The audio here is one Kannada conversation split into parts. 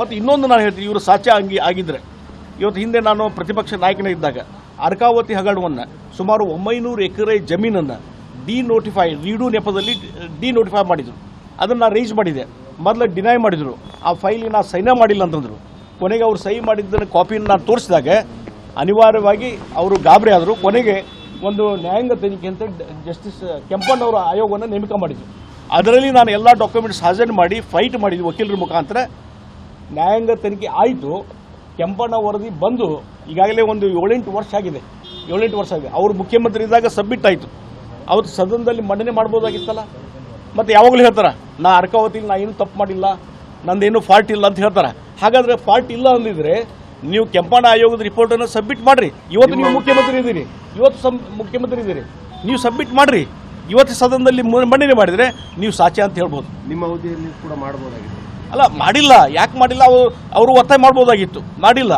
ಮತ್ತು ಇನ್ನೊಂದು ನಾನು ಹೇಳ್ತೀನಿ, ಇವರು ಸಾಚ ಅಂಗಿ ಆಗಿದ್ದರೆ ಇವತ್ತು ಹಿಂದೆ ನಾನು ಪ್ರತಿಪಕ್ಷ ನಾಯಕನೇ ಇದ್ದಾಗ, ಅರ್ಕಾವತಿ ಹಗರಣವನ್ನು ಸುಮಾರು ಒಂಬೈನೂರು ಎಕರೆ ಜಮೀನನ್ನು ಡಿ ನೋಟಿಫೈ ರೀಡು ನೆಪದಲ್ಲಿ ಡಿ ನೋಟಿಫೈ ಮಾಡಿದರು. ಅದನ್ನು ನಾನು ರೈಸ್ ಮಾಡಿದೆ. ಮೊದಲು ಡಿನೈ ಮಾಡಿದರು. ಆ ಫೈಲಿನ ಸೈನ ಮಾಡಿಲ್ಲ ಅಂತಂದರು. ಕೊನೆಗೆ ಅವರು ಸಹಿ ಮಾಡಿದ್ದನ್ನು ಕಾಪಿಯನ್ನು ನಾನು ತೋರಿಸಿದಾಗ, ಅನಿವಾರ್ಯವಾಗಿ ಅವರು ಗಾಬರಿ ಆದರು. ಕೊನೆಗೆ ಒಂದು ನ್ಯಾಯಾಂಗ ತನಿಖೆ ಅಂತ ಜಸ್ಟಿಸ್ ಕೆಂಪಣ್ಣವರ ಆಯೋಗವನ್ನು ನೇಮಕ ಮಾಡಿದರು. ಅದರಲ್ಲಿ ನಾನು ಎಲ್ಲ ಡಾಕ್ಯುಮೆಂಟ್ಸ್ ಹಾಜರು ಮಾಡಿ ಫೈಟ್ ಮಾಡಿದ್ವಿ ವಕೀಲರ ಮುಖಾಂತರ. ನ್ಯಾಯಾಂಗ ತನಿಖೆ ಆಯಿತು, ಕೆಂಪಣ್ಣ ವರದಿ ಬಂದು ಈಗಾಗಲೇ ಒಂದು ಏಳೆಂಟು ವರ್ಷ ಆಗಿದೆ. ಏಳೆಂಟು ವರ್ಷ ಆಗಿದೆ. ಅವರು ಮುಖ್ಯಮಂತ್ರಿ ಇದ್ದಾಗ ಸಬ್ಮಿಟ್ ಆಯಿತು. ಅವತ್ತು ಸದನದಲ್ಲಿ ಮಂಡನೆ ಮಾಡ್ಬೋದಾಗಿತ್ತಲ್ಲ? ಮತ್ತು ಯಾವಾಗಲೂ ಹೇಳ್ತಾರೆ, ನಾ ಅರ್ಕಾವತಿಲಿ ನಾ ಏನು ತಪ್ಪು ಮಾಡಿಲ್ಲ, ನಂದೇನು ಫಾಲ್ಟ್ ಇಲ್ಲ ಅಂತ ಹೇಳ್ತಾರೆ? ಹಾಗಾದರೆ ಫಾಲ್ಟ್ ಇಲ್ಲ ಅಂದಿದ್ರೆ ನೀವು ಕೆಂಪಣ್ಣ ಆಯೋಗದ ರಿಪೋರ್ಟನ್ನು ಸಬ್ಮಿಟ್ ಮಾಡಿರಿ. ಇವತ್ತು ನೀವು ಮುಖ್ಯಮಂತ್ರಿ ಇದ್ದೀರಿ. ಇವತ್ತು ಸಂ, ಮುಖ್ಯಮಂತ್ರಿ ಇದ್ದೀರಿ. ನೀವು ಸಬ್ಮಿಟ್ ಮಾಡಿರಿ. ಇವತ್ತು ಸದನದಲ್ಲಿ ಮಂಡನೆ ಮಾಡಿದರೆ ನೀವು ಸಾಚೆ ಅಂತ ಹೇಳ್ಬೋದು. ನಿಮ್ಮ ಅವಧಿಯಲ್ಲಿ ಕೂಡ ಮಾಡಬಹುದಾಗಿತ್ತು ಅಲ್ಲ ಮಾಡಿಲ್ಲ. ಯಾಕೆ ಮಾಡಿಲ್ಲ? ಅವರು ಅವರು ಒತ್ತಾಯ ಮಾಡ್ಬೋದಾಗಿತ್ತು. ಮಾಡಿಲ್ಲ.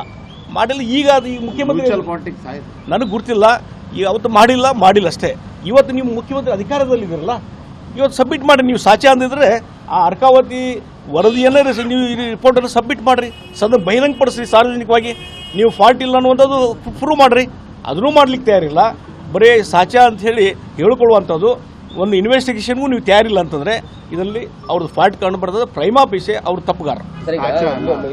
ಮಾಡಿಲ್ಲ. ಈಗ ಅದು ಈ ಮುಖ್ಯಮಂತ್ರಿ ನನಗೆ ಗೊತ್ತಿಲ್ಲ. ಈಗ ಅವತ್ತು ಮಾಡಿಲ್ಲ ಮಾಡಿಲ್ಲ ಅಷ್ಟೇ. ಇವತ್ತು ನೀವು ಮುಖ್ಯಮಂತ್ರಿ ಅಧಿಕಾರದಲ್ಲಿದ್ದೀರಲ್ಲ? ಇವತ್ತು ಸಬ್ಮಿಟ್ ಮಾಡಿ ನೀವು ಸಾಚೆ ಅಂದಿದ್ರೆ ಆ ಅರ್ಕಾವತಿ ವರದಿಯನ್ನೇ ನೀವು ಈ ರಿಪೋರ್ಟನ್ನು ಸಬ್ಮಿಟ್ ಮಾಡಿರಿ. ಸದನ ಬಹಿರಂಗಪಡಿಸ್ರಿ ಸಾರ್ವಜನಿಕವಾಗಿ. ನೀವು ಫಾಲ್ಟ್ ಇಲ್ಲ ಅನ್ನುವಂಥದ್ದು ಪ್ರೂವ್ ಮಾಡಿರಿ. ಅದನ್ನೂ ಮಾಡ್ಲಿಕ್ಕೆ ತಯಾರಿಲ್ಲ. ಬರೀ ಸಾಚ ಅಂತ ಹೇಳಿ ಹೇಳ್ಕೊಳ್ಳುವಂಥದ್ದು. ಒಂದು ಇನ್ವೆಸ್ಟಿಗೇಷನ್ಗೂ ನೀವು ತಯಾರಿಲ್ಲ ಅಂತಂದರೆ ಇದರಲ್ಲಿ ಅವ್ರದ್ದು ಫಾಲ್ಟ್ ಕಂಡು ಬರ್ತದೆ ಪ್ರೈಮಾ ಪೀಸೆ ಅವ್ರ ತಪ್ಪುಗಾರ.